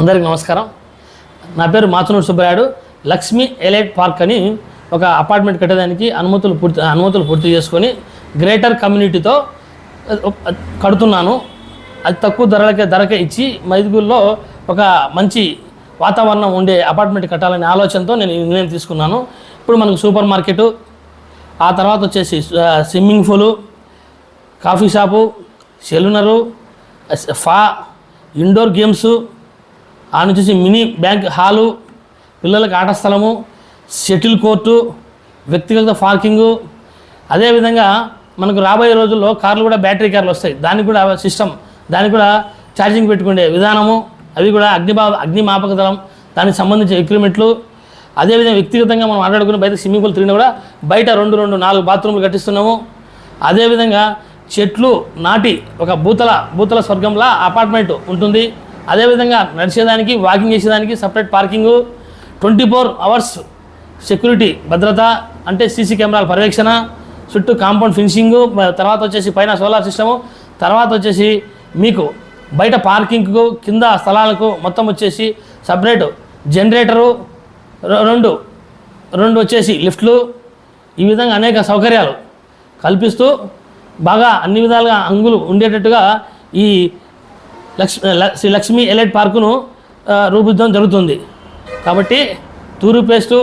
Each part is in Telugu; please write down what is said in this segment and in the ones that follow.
అందరికి నమస్కారం. నా పేరు మాచునూరు సుబ్బరాయుడు. లక్ష్మీ ఎలైట్ పార్క్ అని ఒక అపార్ట్మెంట్ కట్టడానికి అనుమతులు పూర్తి అనుమతులు పూర్తి చేసుకొని గ్రేటర్ కమ్యూనిటీతో కడుతున్నాను. అది తక్కువ ధరలకే ధరకే ఇచ్చి మైదుగుల్లో ఒక మంచి వాతావరణం ఉండే అపార్ట్మెంట్ కట్టాలనే ఆలోచనతో నేను నిర్ణయం తీసుకున్నాను. ఇప్పుడు మనకు సూపర్ మార్కెటు ఆ తర్వాత వచ్చేసి స్విమ్మింగ్ పూలు కాఫీ షాపు సెల్యునరు ఫా ఇండోర్ గేమ్స్ ఆ నుంచి మినీ బ్యాంక్ హాలు పిల్లలకు ఆట స్థలము షటిల్ కోర్టు వ్యక్తిగత పార్కింగు. అదేవిధంగా మనకు రాబోయే రోజుల్లో కార్లు కూడా బ్యాటరీ కార్లు వస్తాయి. దానికి కూడా సిస్టమ్ దానికి కూడా ఛార్జింగ్ పెట్టుకునే విధానము అవి కూడా అగ్నిబా అగ్నిమాపక దళం దానికి సంబంధించిన ఎక్విప్మెంట్లు అదేవిధంగా వ్యక్తిగతంగా మనం మాట్లాడుకుని బయట స్విమ్మింగ్ పూల్ తిరిగిన కూడా బయట రెండు రెండు నాలుగు బాత్రూమ్లు కట్టిస్తున్నాము. అదేవిధంగా చెట్లు నాటి ఒక భూతల భూతల స్వర్గంలా అపార్ట్మెంట్ ఉంటుంది. అదేవిధంగా నడిచేదానికి వాకింగ్ చేసేదానికి separate parking twenty four hours security భద్రత అంటే సీసీ కెమెరాల పర్యవేక్షణ చుట్టూ కాంపౌండ్ ఫినిషింగు తర్వాత వచ్చేసి పైన సోలార్ సిస్టము తర్వాత వచ్చేసి మీకు బయట పార్కింగ్కు కింద స్థలాలకు మొత్తం వచ్చేసి సపరేట్ జనరేటరు రెండు రెండు వచ్చేసి లిఫ్ట్లు ఈ విధంగా అనేక సౌకర్యాలు కల్పిస్తూ బాగా అన్ని విధాలుగా అంగులు ఉండేటట్టుగా ఈ లక్ష్మి శ్రీ లక్ష్మీ ఎలైట్ పార్కును ఆ, జరుగుతుంది. కాబట్టి తూర్పు పేస్టు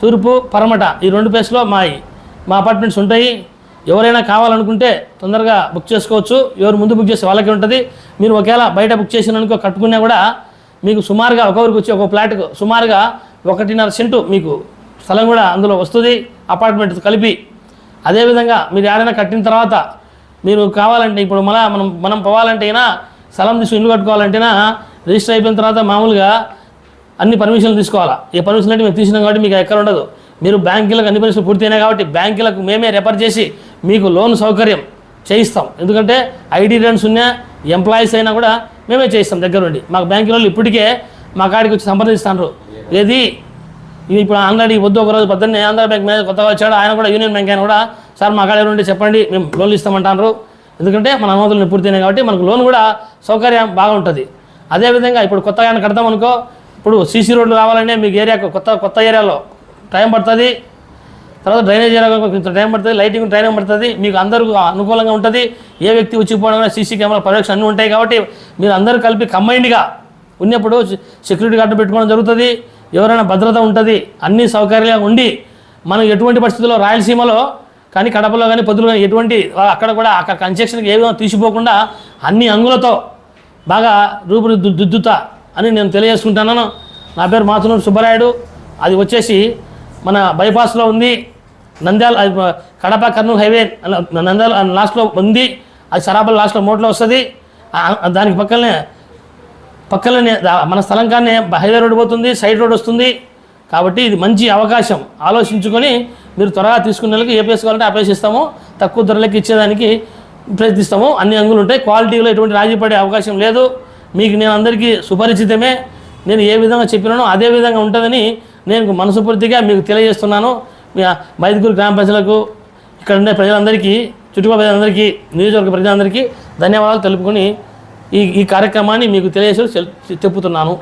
తూర్పు పరమట ఈ రెండు ప్లేస్లో మా మా అపార్ట్మెంట్స్ ఉంటాయి. ఎవరైనా కావాలనుకుంటే తొందరగా బుక్ చేసుకోవచ్చు. ఎవరు ముందు బుక్ చేస్తే వాళ్ళకే ఉంటుంది. మీరు ఒకవేళ బయట బుక్ చేసిననుకో కట్టుకున్నా కూడా మీకు సుమారుగా ఒకరికి వచ్చి ఒక ఫ్లాట్కు సుమారుగా ఒకటిన్నర సెంటు మీకు స్థలం కూడా అందులో వస్తుంది. అపార్ట్మెంట్ కలిపి. అదేవిధంగా మీరు ఏదైనా కట్టిన తర్వాత మీరు కావాలంటే ఇప్పుడు మళ్ళీ మనం మనం పోవాలంటే అయినా స్థలం తీసుకుని ఇల్లు కట్టుకోవాలంటేనా? రిజిస్టర్ అయిపోయిన తర్వాత మామూలుగా అన్ని పర్మిషన్లు తీసుకోవాలా? ఏ పర్మిషన్ అంటే మేము తీసినాం కాబట్టి మీకు ఎక్కడ ఉండదు. మీరు బ్యాంకులకు అన్ని పర్మిషన్లు పూర్తయినాయి కాబట్టి బ్యాంకులకు మేమే రెఫర్ చేసి మీకు లోన్ సౌకర్యం చేయిస్తాం. ఎందుకంటే ఐడి రిటర్న్స్ ఉన్నా ఎంప్లాయీస్ అయినా కూడా మేమే చేయిస్తాం దగ్గర ఉండి మాకు బ్యాంకుల వాళ్ళు ఇప్పటికే మా కాడికి వచ్చి సంప్రదిస్తున్నారు ఏది? ఇది ఇప్పుడు ఆంధ్రాడి వద్దు ఒక రోజు పొద్దున్నే ఆంధ్ర బ్యాంక్ మీద కొత్తగా వచ్చాడు. ఆయన కూడా యూనియన్ బ్యాంక్ ఆయన కూడా సార్ మా కాడ నుండి చెప్పండి మేము లోన్లు ఇస్తామంటారు ఎందుకంటే మన అనుమతులను పూర్తయినాయి కాబట్టి మనకు లోన్ కూడా సౌకర్యం బాగుంటుంది అదేవిధంగా ఇప్పుడు కొత్తగా ఆయన కడతాం అనుకో ఇప్పుడు సీసీ రోడ్లు రావాలంటే మీకు ఏరియాకు కొత్త కొత్త ఏరియాలో టైం పడుతుంది. తర్వాత డ్రైనేజ్ ఏరియాలో కొంచెం టైం పడుతుంది లైటింగ్ టైం పడుతుంది మీకు అందరూ అనుకూలంగా ఉంటుంది. ఏ వ్యక్తి వచ్చిపోవడం కూడా సీసీ కెమెరా పర్యవేక్షణ అన్నీ ఉంటాయి కాబట్టి మీరు అందరూ కలిపి కంబైన్డ్గా ఉన్నప్పుడు సెక్యూరిటీ గార్డు పెట్టుకోవడం జరుగుతుంది ఎవరైనా భద్రత ఉంటుంది అన్ని సౌకర్యాలు ఉండి మనం ఎటువంటి పరిస్థితుల్లో రాయలసీమలో కానీ కడపలో కానీ పొద్దులు కానీ ఎటువంటి అక్కడ కూడా అక్కడ కన్స్ట్రక్షన్కి ఏ విధంగా తీసిపోకుండా అన్ని అంగులతో బాగా రూపుదిద్దుతా అని నేను తెలియజేసుకుంటున్నాను నా పేరు మాతునూరు సుబ్బరాయుడు. అది వచ్చేసి మన బైపాస్లో ఉంది. నంద్యాల అది కడప కర్నూలు హైవే నంద్యాల లాస్ట్లో ఉంది. అది సరాబల్ లాస్ట్లో మోట్లో వస్తుంది. దానికి పక్కనే పక్కనే మన స్థలం కానీ హైవే రోడ్ పోతుంది సైడ్ రోడ్ వస్తుంది. కాబట్టి ఇది మంచి అవకాశం. ఆలోచించుకొని మీరు త్వరగా తీసుకునే వాళ్ళకి ఏ ప్లేస్ కావాలంటే ఆ ప్లేస్ ఇస్తాము. తక్కువ ధరలకు ఇచ్చేదానికి ప్రయత్నిస్తాము. అన్ని అంగులు ఉంటాయి. క్వాలిటీలో ఎటువంటి రాజీ పడే అవకాశం లేదు. మీకు నేను అందరికీ సుపరిచితమే. నేను ఏ విధంగా చెప్పినానో అదే విధంగా ఉంటుందని నేను మనసుపూర్తిగా మీకు తెలియజేస్తున్నాను. మైదుగురు గ్రామ ప్రజలకు ఇక్కడ ఉండే ప్రజలందరికీ చుట్టుపక్కల ప్రజలందరికీ నియోజకవర్గ ప్రజలందరికీ ధన్యవాదాలు తెలుపుకొని ఈ ఈ కార్యక్రమాన్ని మీకు తెలియజేసి చెప్పుతున్నాను